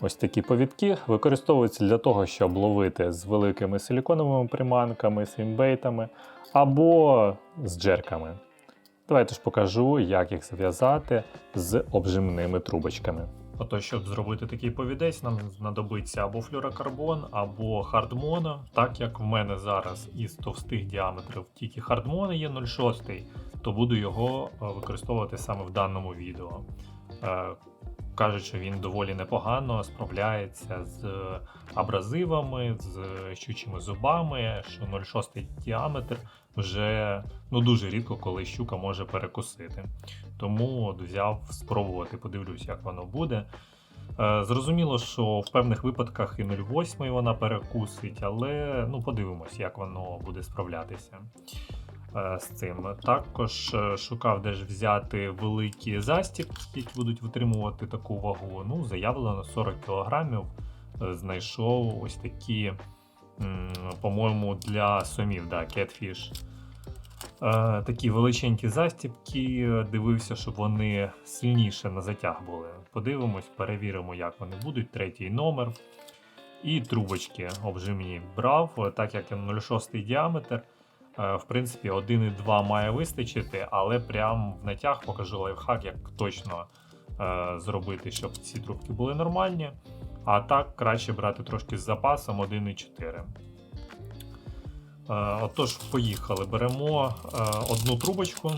Ось такі повідки використовуються для того, щоб ловити з великими силіконовими приманками, свімбейтами або з джерками. Давайте ж покажу, як їх зв'язати з обжимними трубочками. Ото, щоб зробити такий повідець, нам знадобиться або флюрокарбон, або хардмоно. Так як в мене зараз із товстих діаметрів тільки хардмоно є 0,6, то буду його е, використовувати саме в даному відео. Е, Кажуть, що він доволі непогано справляється з абразивами, з щучими зубами, що 0,6 діаметр вже ну, дуже рідко, коли щука може перекусити. Тому от взяв спробувати, подивлюсь, як воно буде. Е, Зрозуміло, що в певних випадках і 0,8 вона перекусить, але ну, подивимось, як воно буде справлятися е, з цим. Також е, шукав, де ж взяти великі застібки, які будуть витримувати таку вагу. Ну, заявлено 40 кг. Знайшов ось такі, по-моєму, для сомів, да, Catfish. Е, такі величенькі застібки. Дивився, щоб вони сильніше на затяг були. Подивимось, перевіримо, як вони будуть. Третій номер. І трубочки обжимні брав, е, так як 0,6 діаметр. Е, В принципі, 1,2 має вистачити, але прям в натяг покажу лайфхак, як точно е, зробити, щоб ці трубки були нормальні. А так краще брати трошки з запасом 1,4. Е, Отож, поїхали. Беремо одну трубочку.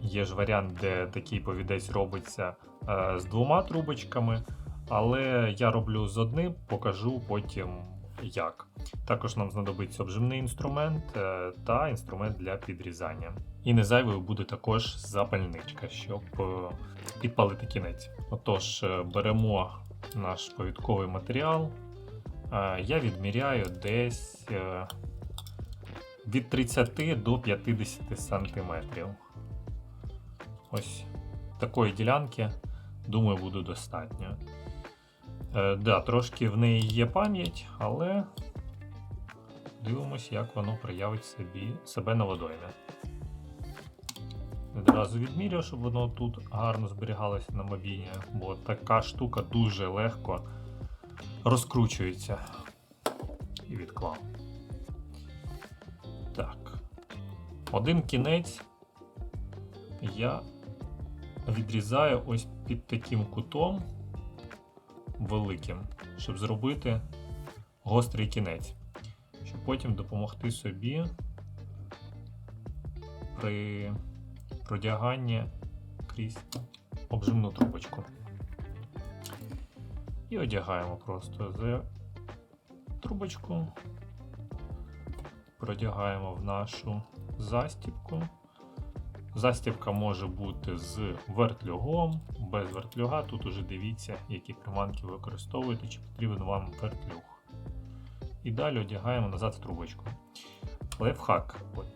Є ж варіант, де такий повідець робиться з двома трубочками, але я роблю з одним, покажу потім як. Також нам знадобиться обжимний інструмент е, та інструмент для підрізання. І не зайвою буде також запальничка, щоб е, підпалити кінець. Отож, е, беремо наш повідковий матеріал. Я відміряю десь від 30 до 50 сантиметрів. Ось такої ділянки, думаю, буде достатньо. Е, да, трошки в неї є пам'ять, але дивимося, як воно проявить собі, себе на водоймі. Одразу відміряю, щоб воно тут гарно зберігалося на мобіні, бо така штука дуже легко розкручується. І відклав. Так. Один кінець я відрізаю ось під таким кутом великим, щоб зробити гострий кінець, щоб потім допомогти собі при продяганні крізь обжимну трубочку. І одягаємо просто за трубочку, продягаємо в нашу застібку. Застібка може бути з вертлюгом, без вертлюга. Тут уже дивіться, які приманки ви використовуєте, чи потрібен вам вертлюг. І далі одягаємо назад в трубочку. Ой.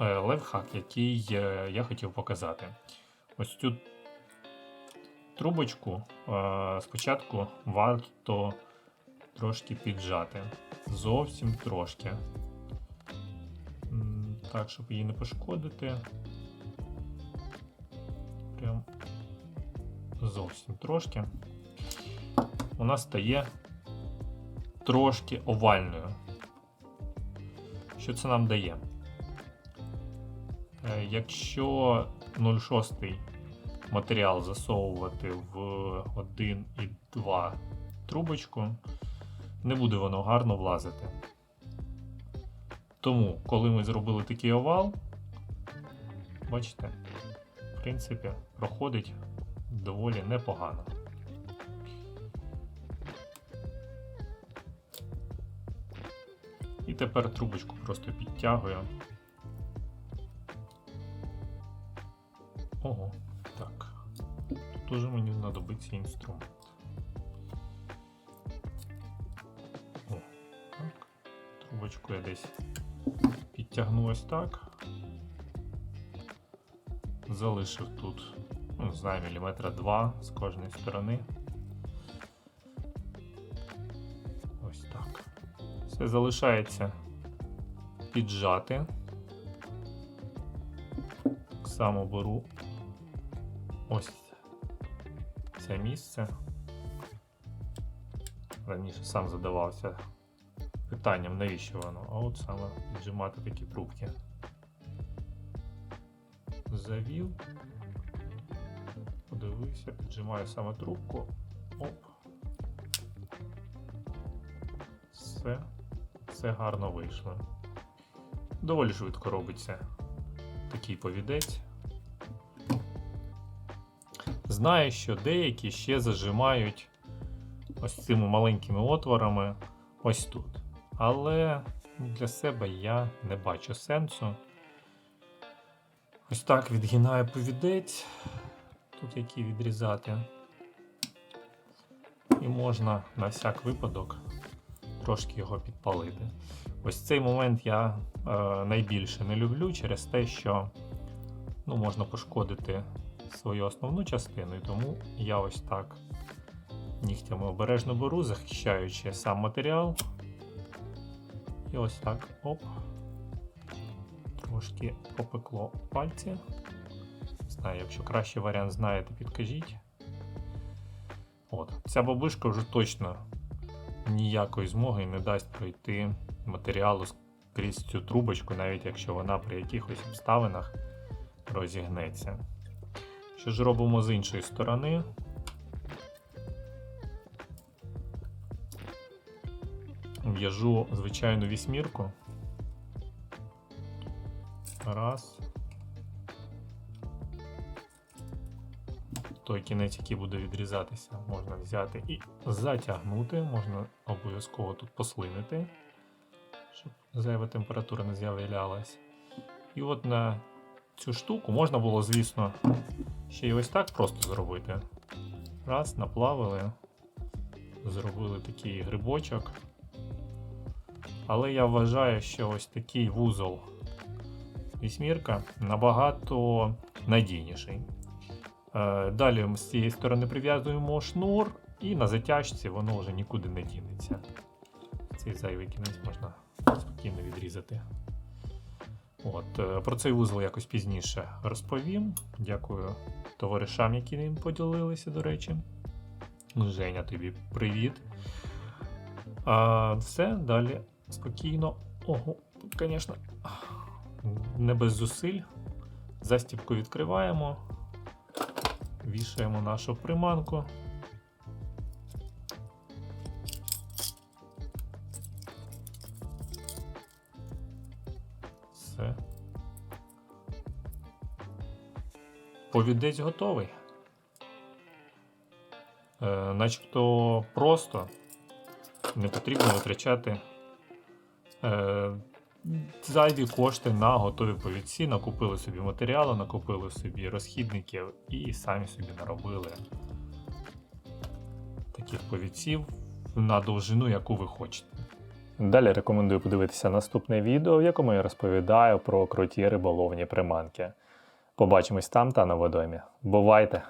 Е, Лайфхак, який е, я хотів показати. Ось цю трубочку е, спочатку варто трошки піджати. Зовсім трошки. Так, щоб її не пошкодити. Прям зовсім трошки. Вона стає трошки овальною. Що це нам дає? Е, Якщо 0,6 матеріал засовувати в 1 і 2 трубочку, не буде воно гарно влазити. Тому, коли ми зробили такий овал, бачите, в принципі, проходить доволі непогано. І тепер трубочку просто підтягую. Ого, так. Тут уже мені знадобиться інструмент. О, так. Трубочку я десь підтягну ось так. Залишив тут, ну, не знаю, міліметра два з кожної сторони. Ось так. Все залишається піджати. Так само беру ось це місце. Раніше сам задавався питанням, навіщо воно, а от саме віджимати такі трубки. Завів. Подивився, піджимаю саме трубку. Оп. Все. Все гарно вийшло. Доволі швидко робиться такий повідець. Знаю, що деякі ще зажимають ось цими маленькими отворами ось тут. Але для себе я не бачу сенсу. Ось так відгинаю повідець, тут який відрізати. І можна на всяк випадок трошки його підпалити. Ось цей момент я е, найбільше не люблю через те, що ну, можна пошкодити свою основну частину, і тому я ось так нігтями обережно беру, захищаючи сам матеріал. І ось так оп. Трошки попекло пальці. Не знаю, якщо кращий варіант знаєте, підкажіть. От, ця бабушка вже точно ніякої змоги не дасть пройти матеріалу крізь цю трубочку, навіть якщо вона при якихось обставинах розігнеться. Що ж робимо з іншої сторони? В'яжу звичайну вісьмірку. Раз. Той кінець, який буде відрізатися, можна взяти і затягнути. Можна обов'язково тут послинити, щоб зайва температура не з'являлась. І от на цю штуку можна було, звісно, ще й ось так просто зробити. Раз, наплавили, зробили такий грибочок. Але я вважаю, що ось такий вузол вісьмірка набагато надійніший. Е, Далі ми з цієї сторони прив'язуємо шнур, і на затяжці воно вже нікуди не дінеться. Цей зайвий кінець можна спокійно відрізати. От, е, Про цей вузол якось пізніше розповім. Дякую товаришам, які ним поділилися, до речі. Женя, тобі привіт. А, Все, далі спокійно. Ого, тут, звісно, не без зусиль. Застібку відкриваємо, вішаємо нашу приманку. Все. Повідець готовий. Е, начебто просто не потрібно витрачати зайві кошти на готові повідці. Накупили собі матеріалу, накупили собі розхідників і самі собі наробили таких повідців на довжину, яку ви хочете. Далі рекомендую подивитися наступне відео, в якому я розповідаю про круті риболовні приманки. Побачимось там та на водоймі. Бувайте!